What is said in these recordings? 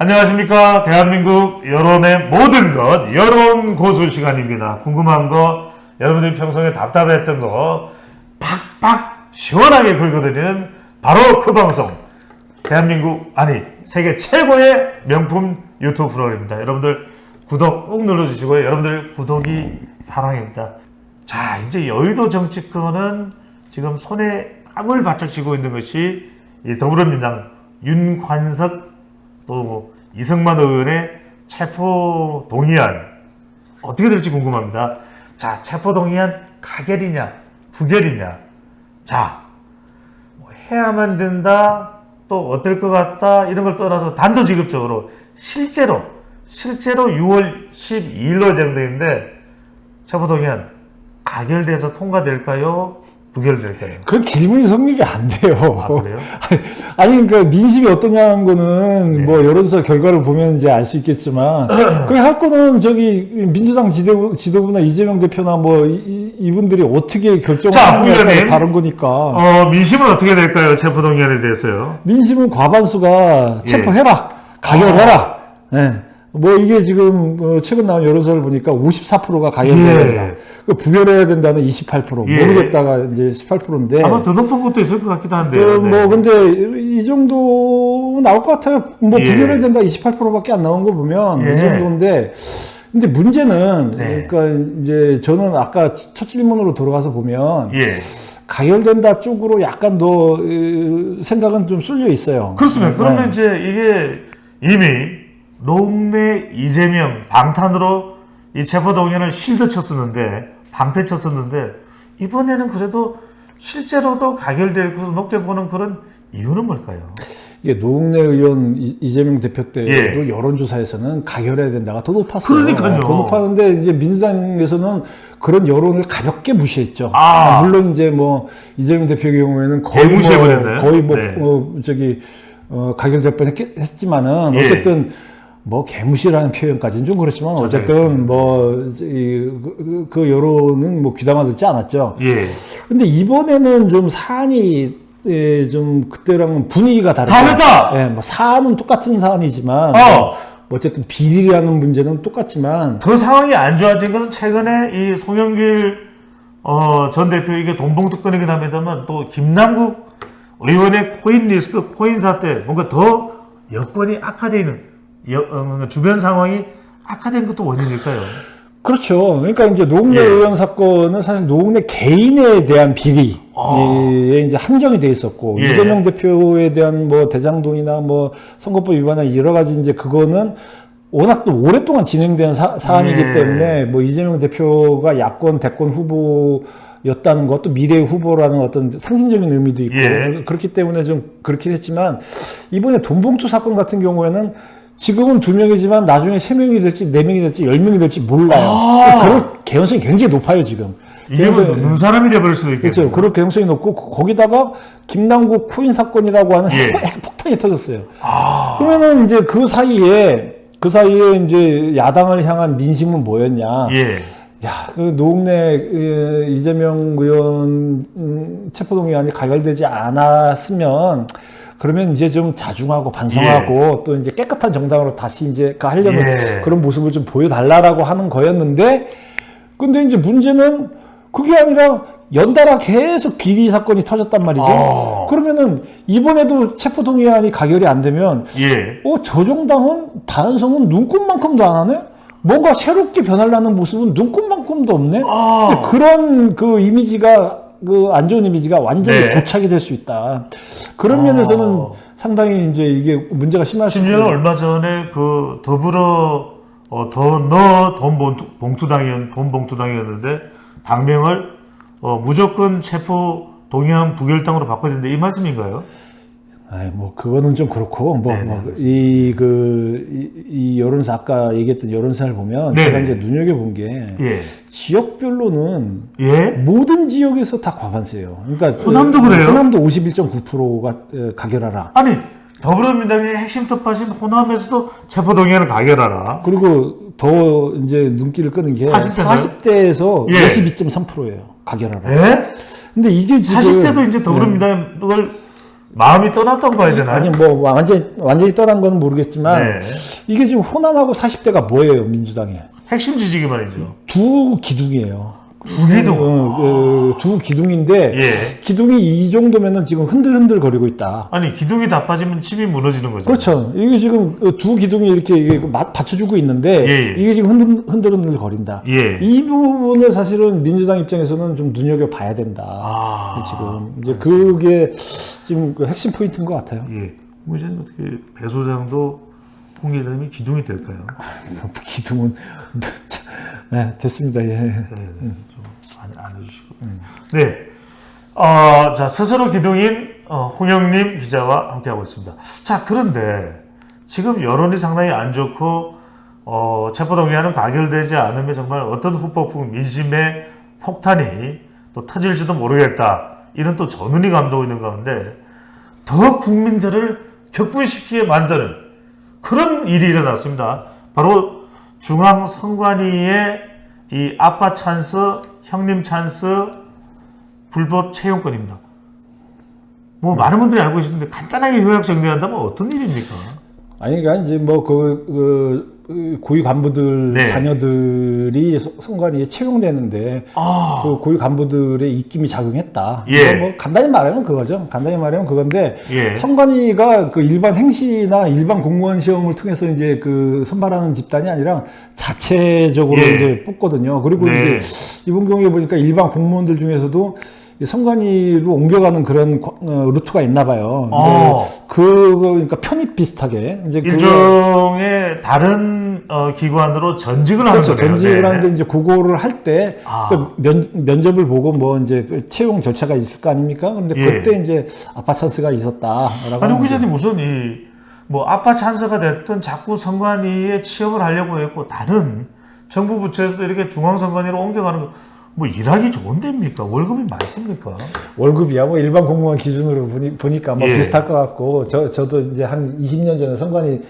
안녕하십니까. 대한민국 여론의 모든 것, 여론 고수 시간입니다. 궁금한 거, 여러분들이 평소에 답답했던 거, 팍팍 시원하게 긁어드리는 바로 그 방송. 대한민국, 아니, 세계 최고의 명품 유튜브 프로그램입니다. 여러분들 구독 꼭 눌러주시고요. 여러분들 구독이 사랑입니다. 자, 이제 여의도 정치권은 지금 손에 땀을 바짝 쥐고 있는 것이 이 더불어민주당 윤관석 또 이승만 의원의 체포 동의안 어떻게 될지 궁금합니다. 자, 체포 동의안 가결이냐 부결이냐. 자, 뭐 해야만 된다. 또 어떨 것 같다. 이런 걸 떠나서 단도직입적으로 실제로 실제로 6월 12일로 예정되는데 체포 동의안 가결돼서 통과될까요? 부결될까요? 그 질문이 성립이 안 돼요. 아, 그래요? 아니, 그러니까 민심이 어떠냐는 거는 네. 뭐 여론조사 결과를 보면 이제 알 수 있겠지만, 그할 거는 저기 민주당 지도부, 지도부나 이재명 대표나 뭐 이, 이- 이분들이 어떻게 결정하느냐에 따라 의원님. 다른 거니까. 어, 민심은 어떻게 될까요? 체포 동의안에 대해서요. 민심은 과반수가 예. 체포해라, 가결해라. 예. 뭐 이게 지금 어, 최근 나온 여론조사를 보니까 54%가 가결해야 예. 된다. 그 부결해야 된다는 28%, 예. 모르겠다가 이제 18%인데. 아마 더 높은 것도 있을 것 같기도 한데요. 그, 네. 뭐, 근데, 이 정도 나올 것 같아요. 뭐, 예. 부결해야 된다 28%밖에 안 나온 거 보면, 예. 이 정도인데, 근데 문제는, 네. 그러니까 이제 저는 아까 첫 질문으로 돌아가서 보면, 예. 가결된다 쪽으로 약간 더, 으, 생각은 좀 쏠려 있어요. 그렇습니다. 그러면 네. 이제 이게 이미 노웅래 이재명 방탄으로 이 체포 동의안을 실드 쳤었는데 방패 쳤었는데 이번에는 그래도 실제로도 가결될 것으로 높게 보는 그런 이유는 뭘까요? 이게 노웅래 의원 이- 이재명 대표 때도 예. 여론조사에서는 가결해야 된다가 더 높았어요. 그러니까요. 더 높았는데 이제 민주당에서는 그런 여론을 가볍게 무시했죠. 아. 물론 이제 뭐 이재명 대표의 경우에는 거의 뭐 대무시해버렸나요? 거의 뭐 네. 어, 저기 어, 가결될 뻔했지만은 예. 어쨌든 뭐 개무시라는 표현까지는 좀 그렇지만 어쨌든 뭐그 그, 그 여론은 뭐 귀담아 듣지 않았죠. 예. 근데 이번에는 좀 사안이 예, 좀 그때랑은 분위기가 다르죠. 다르다! 예, 뭐 사안은 똑같은 사안이지만 어. 뭐 어쨌든 비리라는 문제는 똑같지만 더 상황이 안 좋아진 것은 최근에 이 송영길 어, 전 대표 이게 돈봉투 꺼내긴 합니다만 또 김남국 의원의 코인 리스크, 코인 사태 뭔가 더 여건이 악화되어 있는 주변 상황이 악화된 것도 원인일까요? 그렇죠. 그러니까 이제 노웅래 예. 의원 사건은 사실 노웅래 개인에 대한 비리에 아. 이제 한정이 돼 있었고 예. 이재명 대표에 대한 뭐 대장동이나 뭐 선거법 위반이나 여러 가지 이제 그거는 워낙 또 오랫동안 진행된 사, 안이기 예. 때문에 뭐 이재명 대표가 야권 대권 후보 였다는 것도 미래 후보라는 어떤 상징적인 의미도 있고 예. 그렇기 때문에 좀 그렇긴 했지만 이번에 돈봉투 사건 같은 경우에는 지금은 두 명이지만 나중에 세 명이 될지 네 명이 될지 열 명이 될지 몰라요. 아. 그럴 개연성이 굉장히 높아요 지금. 이게 뭐 개연성이- 눈 사람이 돼버릴 수도 있겠죠. 그렇죠. 그럴 개연성이 높고 거- 거기다가 김남국 코인 사건이라고 하는 예. 핵폭탄이 터졌어요. 아. 그러면은 이제 그 사이에 그 사이에 이제 야당을 향한 민심은 뭐였냐? 예. 야, 그 노웅래 에, 이재명 의원 음, 체포동의안이 가결되지 않았으면 그러면 이제 좀 자중하고 반성하고 또 이제 깨끗한 정당으로 다시 이제 그 하려는 예. 그런 모습을 좀 보여달라라고 하는 거였는데 근데 이제 문제는 그게 아니라 연달아 계속 비리 사건이 터졌단 말이죠. 아. 그러면은 이번에도 체포동의안이 가결이 안 되면 예. 어, 저 정당은 반성은 눈꽃만큼도 안 하네? 뭔가 새롭게 변하려는 모습은 눈꽃만큼도 없네? 아. 그런 그 이미지가, 그 안 좋은 이미지가 완전히 네. 고착이 될 수 있다. 그런 아. 면에서는 상당히 이제 이게 문제가 심할 수 심지어는 있고. 얼마 전에 그 더불어 어, 더너 돈봉투 봉투 당이었 돈 봉투 당이었는데 당명을 어, 무조건 체포 동의안 부결당으로 바꿔야 된다 이 말씀인가요? 아이, 뭐, 그거는 좀 그렇고, 뭐, 네네. 뭐, 이, 그, 이, 이 여론사, 아까 얘기했던 여론사를 보면, 네네. 제가 이제 눈여겨 본 게, 예. 지역별로는 예? 모든 지역에서 다 과반수예요. 그러니까 호남도 그래요? 호남도 51.9%가 가결하라. 아니 더불어민주당의 핵심 톱하신 호남에서도 체포 동의안을 가결하라. 그리고 더 이제 눈길을 끄는 게 40대 나요? 40대에서 예. 22.3%예요. 가결하라. 예? 근데 이게 지금 40대도 이제 더불어민주당을 마음이 떠났다고 봐야 되나요? 아니 뭐 완전히 완전히 떠난 건 모르겠지만 네. 이게 지금 호남하고 40대가 뭐예요 민주당에 핵심 지지기 말이죠. 두 기둥이에요. 두 기둥. 어, 그, 두 기둥인데 예. 기둥이 이 정도면은 지금 흔들흔들 거리고 있다. 아니 기둥이 다 빠지면 집이 무너지는 거죠. 그렇죠. 이게 지금 두 기둥이 이렇게 받쳐주고 있는데 예, 예. 이게 지금 흔들, 흔들 흔들 거린다. 예. 이 부분을 사실은 민주당 입장에서는 좀 눈여겨 봐야 된다. 아, 지금 이제 그게 지금 그 핵심 포인트인 것 같아요. 예. 홍 기자님 어떻게 배 소장도 홍 기자님이 기둥이 될까요? 기둥은 네, 됐습니다. 예. 네, 네. 좀안 안 해주시고. 네. 어, 자 스스로 기둥인 어, 홍영님 기자와 함께하고 있습니다. 자 그런데 지금 여론이 상당히 안 좋고 어, 체포동의안은 가결되지 않으면 정말 어떤 후폭풍 민심의 폭탄이 또 터질지도 모르겠다. 이런 또 전운이 감도고 있는 가운데 더 국민들을 격분시키게 만드는 그런 일이 일어났습니다. 바로 중앙 선관위의 이 아빠 찬스, 형님 찬스 불법 채용권입니다. 뭐 많은 분들이 알고 계시는데 간단하게 요약 정리한다면 어떤 일입니까? 아니 그러니까 이제 뭐그 그, 그 고위 간부들 네. 자녀들이 서- 선관위에 채용되는데 아, 그 고위 간부들의 입김이 작용했다. 예. 뭐 간단히 말하면 그거죠. 간단히 말하면 그건데 예. 선관위가 그 일반 행시나 일반 공무원 시험을 통해서 이제 그 선발하는 집단이 아니라 자체적으로 예. 이제 뽑거든요. 그리고 네. 이제 이번 경우에 보니까 일반 공무원들 중에서도 이 선관위로 옮겨가는 그런 과- 어, 루트가 있나 봐요. 어. 그 그러니까 편입 비슷하게 이제 그거- 일종의 다른 어, 기관으로 전직을 하는 그렇죠. 거네요. 전직을 네. 하는데 이제 그거를 할때 아. 또 면접을 보고 뭐 이제 그 채용 절차가 있을 거 아닙니까? 그런데 예. 그때 이제 아빠 찬스가 있었다라고. 아니. 기자님 무슨 이 뭐 아빠 찬스가 됐든 자꾸 선관위에 취업을 하려고 했고 다른 정부 부처에서도 이렇게 중앙 선관위로 옮겨가는 거 뭐 일하기 좋은 데입니까? 월급이 많습니까? 월급이야 뭐 일반 공무원 기준으로 보니, 보니까 뭐 예. 비슷할 것 같고 저 저도 이제 한 20년 전에 선관위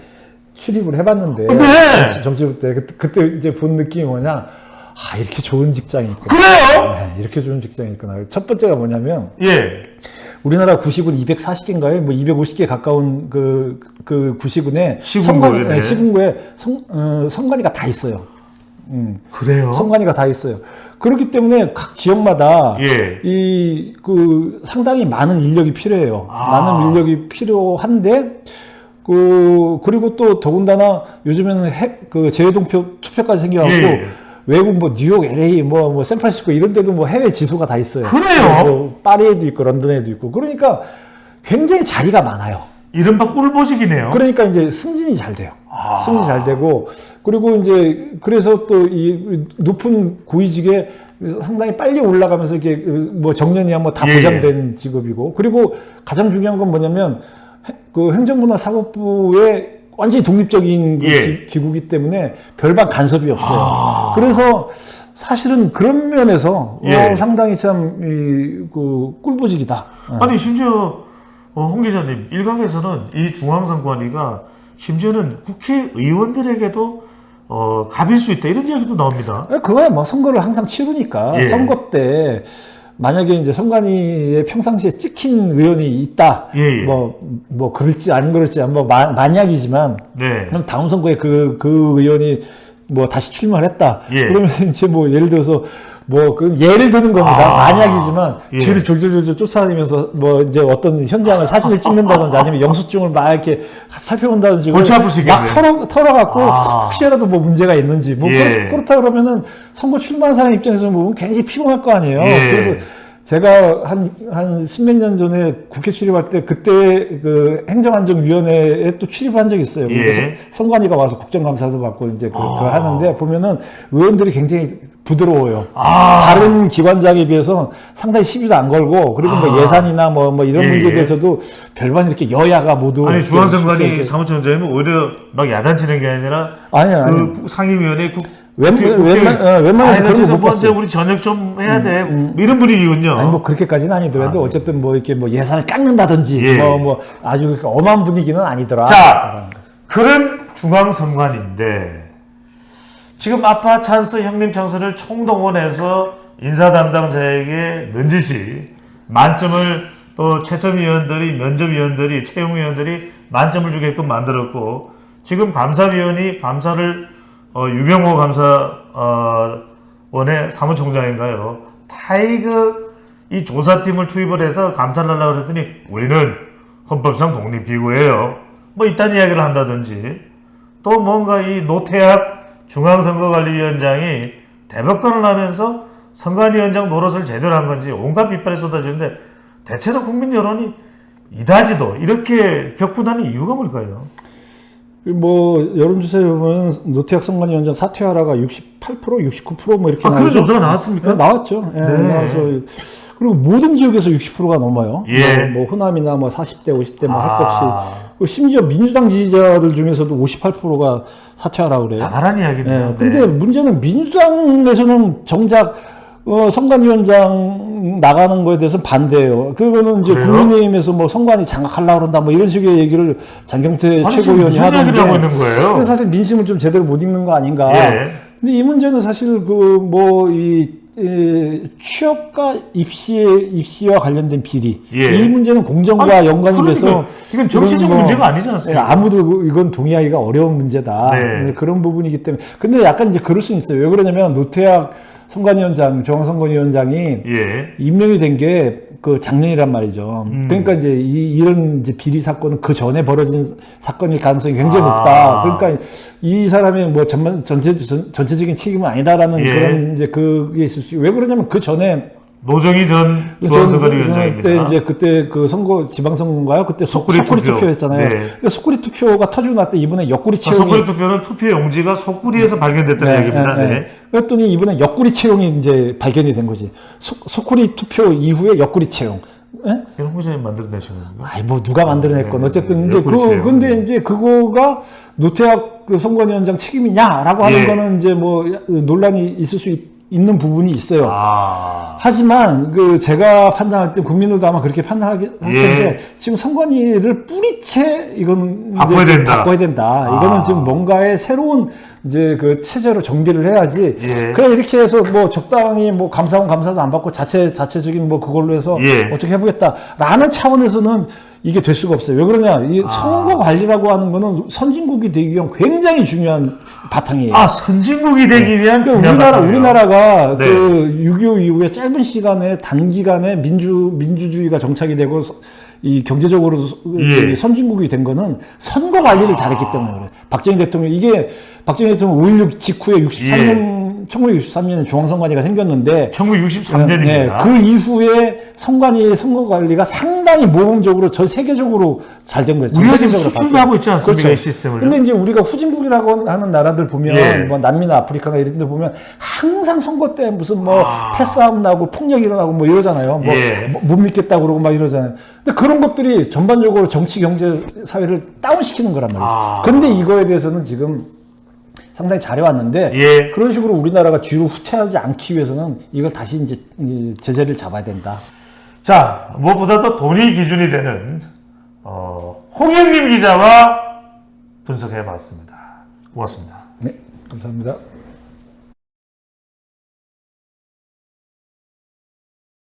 출입을 해봤는데 네. 정치부 때 그때, 그 때 이제 본 느낌이 뭐냐 아 이렇게 좋은 직장이 있구나 그래요? 네, 이렇게 좋은 직장이 있구나 첫 번째가 뭐냐면 예. 우리나라 구시군 240개인가요? 뭐 250개 가까운 그, 그 구시군에 시군구에, 네. 네, 시군구에 성, 어, 선관위가 다 있어요. 그래요? 선관위가 다 있어요. 그렇기 때문에 각 지역마다 예. 이그 상당히 많은 인력이 필요해요. 아. 많은 인력이 필요한데 그 그리고 또 더군다나 요즘에는 핵, 그 재외동표 투표까지 생겨갖고 예. 외국 뭐 뉴욕, LA, 뭐, 뭐 샌프란시스코 이런 데도 뭐 해외 지소가 다 있어요. 그래요? 뭐 파리에도 있고 런던에도 있고 그러니까 굉장히 자리가 많아요. 이른바 꿀보직이네요. 그러니까 이제 승진이 잘 돼요. 아. 승진이 잘 되고 그리고 이제 그래서 또 이 높은 고위직에 상당히 빨리 올라가면서 이게 뭐 정년이야 뭐다 예, 보장된 직업이고 그리고 가장 중요한 건 뭐냐면 해- 그 행정부나 사법부의 완전히 독립적인 그 예. 기, 구기 때문에 별반 간섭이 없어요. 그래서 사실은 그런 면에서 예. 어, 상당히 참 이 그 꿀보직이다. 아니 심지어 어, 홍 기자님 일각에서는 이 중앙선관위가 심지어는 국회의원들에게도 어, 갑일 수 있다 이런 이야기도 나옵니다. 아, 그거야 뭐 선거를 항상 치르니까 예. 선거 때 만약에 이제 선관위에 평상시에 찍힌 의원이 있다. 예, 예. 뭐, 뭐, 그럴지 안 그럴지 뭐 마- 만약이지만 네. 그럼 다음 선거에 그, 그 의원이 뭐 다시 출마를 했다. 예. 그러면 이제 뭐 예를 들어서 뭐 그 예를 드는 겁니다. 아, 만약이지만 예. 뒤를 졸졸졸졸 쫓아다니면서 뭐 이제 어떤 현장을 사진을 찍는다든지 아니면 영수증을 막 이렇게 살펴본다든지 골치 아플 수막 있겠네. 털어 털어갖고 아. 혹시라도 뭐 문제가 있는지 뭐 예. 그렇, 다 그러면은 선거 출마한 사람 입장에서 보면 굉장히 피곤할 거 아니에요. 예. 그래서 제가 한, 한 십몇 년 전에 국회 출입할 때 그때 그 행정안전위원회에 또 출입을 한 적이 있어요. 예. 그래서 선관위가 와서 국정감사도 받고 이제 그, 그걸 하는데 보면은 의원들이 굉장히 부드러워요. 아. 다른 기관장에 비해서 상당히 시비도 안 걸고 그리고 뭐 예산이나 뭐, 뭐 이런 아. 예, 문제에 예. 대해서도 별반 이렇게 여야가 모두 아니 중앙선관위 사무총장님은 오히려 막 야단치는 게 아니라 아니 아니 그 상임위원회 국 웬- 웬만- 어, 웬만해서 아니, 그런 저 거못 번째 봤어요. 음, 우리 저녁 좀 해야 돼. 뭐 이런 분위기군요. 아니 뭐 그렇게까지는 아니더라도 어쨌든 뭐 이렇게 뭐 예산을 깎는다든지 예. 뭐 뭐 아주 엄한 분위기는 아니더라. 자, 그런 중앙선관인데 지금 아빠 찬스 형님 찬스를 총동원해서 인사 담당자에게 넌지시 만점을 또 채점위원들이 면접위원들이 채용위원들이 만점을 주게끔 만들었고 지금 감사위원이 감사를 어, 유병호 감사원의 사무총장인가요? 타이그 이 조사팀을 투입을 해서 감사를 하려고 그랬더니 우리는 헌법상 독립기구예요. 뭐 이딴 이야기를 한다든지 또 뭔가 이 노태학 중앙선거관리위원장이 대법관을 하면서 선관위원장 노릇을 제대로 한 건지 온갖 비판이 쏟아지는데 대체로 국민 여론이 이다지도 이렇게 격분하는 이유가 뭘까요? 뭐 여론조사에 보면 노태학 선관위원장 사퇴하라가 68% 69%뭐 이렇게 아, 그런. 조사가 나왔습니까? 네, 나왔죠. 예, 네. 나와서 그리고 모든 지역에서 60%가 넘어요. 예. 뭐, 뭐 호남이나 뭐 40대 50대 뭐 아. 없이 그리고 심지어 민주당 지지자들 중에서도 58%가 사퇴하라 그래요. 나가란 이야기네요. 예, 근데 문제는 민주당에서는 정작 어, 선관위원장 나가는 거에 대해서 반대예요. 그거는 이제 그래요? 국민의힘에서 뭐 선관위 장악하려고 그런다 뭐 이런 식의 얘기를 장경태 아니, 지금 최고위원이 무슨 하던데 있는 거예요? 사실 민심을 좀 제대로 못 읽는 거 아닌가. 예. 근데 이 문제는 사실 그 뭐 이 취업과 입시 입시와 관련된 비리 예. 이 문제는 공정과 아니, 연관이 그러니까 돼서 이건 정치적 뭐 문제가 아니지 않습니까? 예, 아무도 이건 동의하기가 어려운 문제다 네. 네, 그런 부분이기 때문에 근데 약간 이제 그럴 수 있어요 왜 그러냐면 노태학 선관위원장 중앙선관위원장이 예. 임명이 된 게 그 작년이란 말이죠. 음. 그러니까 이제 이, 런 이제 비리 사건은 그 전에 벌어진 사건일 가능성이 굉장히 아. 높다. 그러니까 이 사람의 뭐 전만 전체 전, 전체적인 책임은 아니다라는 예. 그런 이제 그게 있을 수. 왜 그러냐면 그 전에 노정희 전 중앙선관위원장입니다. 그때 이제 그때 그 선거 지방선거인가요? 그때 소, 속구리 속구리, 투표. 투표 했잖아요. 네. 그러니까 속구리 투표가 터지고 났더 이번에 옆구리 아, 채용이 속구리 투표는 투표 용지가 속구리에서 발견됐다는 얘기입니다. 네, 네. 네. 그랬더니 이번에 옆구리 채용이 이제 발견이 된 거지. 속, 속구리 투표 이후에 옆구리 채용. 예? 이런 기자님 만들어내신 건가요? 아이 뭐 누가 만들어냈건 네, 어쨌든 네, 이제 그 채용. 근데 이제 그거가 노태학 그 선관위원장 책임이냐라고 하는 예. 거는 이제 뭐 논란이 있을 수 있, 는 부분이 있어요. 아. 하지만 그 제가 판단할 때 국민들도 아마 그렇게 판단하게 할 예. 텐데 지금 선관위를 뿌리채 이건 바꿔야 된다. 바꿔야 된다. 이거는 아. 지금 뭔가의 새로운 이제 그 체제로 정비를 해야지. 예. 그냥 이렇게 해서 뭐 적당히 뭐 감사원 감사도 안 받고 자체 자체적인 뭐 그걸로 해서 예. 어떻게 해보겠다라는 차원에서는 이게 될 수가 없어요. 왜 그러냐? 이 선거 관리라고 하는 거는 선진국이 되기 위한 굉장히 중요한 바탕이에요. 아, 선진국이 되기 위한 그러니까 중요한 우리나라 바탕이에요. 우리나라가 네. 그6.25 이후에 짧은 시간에 단기간에 민주 민주주의가 정착이 되고 서- 이 경제적으로 서- 예. 이 선진국이 된 거는 선거 관리를 잘했기 때문에 그래. 박정희 대통령 이게 박정희 대통령 5.16 직후에 63년 1963년에 중앙선관위가 생겼는데 1963년입니다. 네, 그 이후에 선관위 선거 관리가 상당히 모범적으로 전 세계적으로 잘 된 거예요. 전 우리가 지금 세계적으로 수출도 바뀌어요. 하고 있지 않습니까? 그렇죠. 이 시스템을요? 근데 이제 우리가 후진국이라고 하는 나라들 보면 예. 뭐 남미나 아프리카나 이런 데 보면 항상 선거 때 무슨 뭐 패싸움 나고 폭력 일어나고 뭐 이러잖아요. 뭐 아. 예. 뭐- 못 믿겠다 그러고 막 이러잖아요. 근데 그런 것들이 전반적으로 정치 경제 사회를 다운시키는 거란 말이죠. 아. 그런데 이거에 대해서는 지금 상당히 잘해왔는데 예. 그런 식으로 우리나라가 뒤로 후퇴하지 않기 위해서는 이걸 다시 이제 이 제재를 잡아야 된다. 자, 무엇보다도 돈이 기준이 되는 어, 홍영림 기자와 분석해 봤습니다. 고맙습니다. 네, 감사합니다.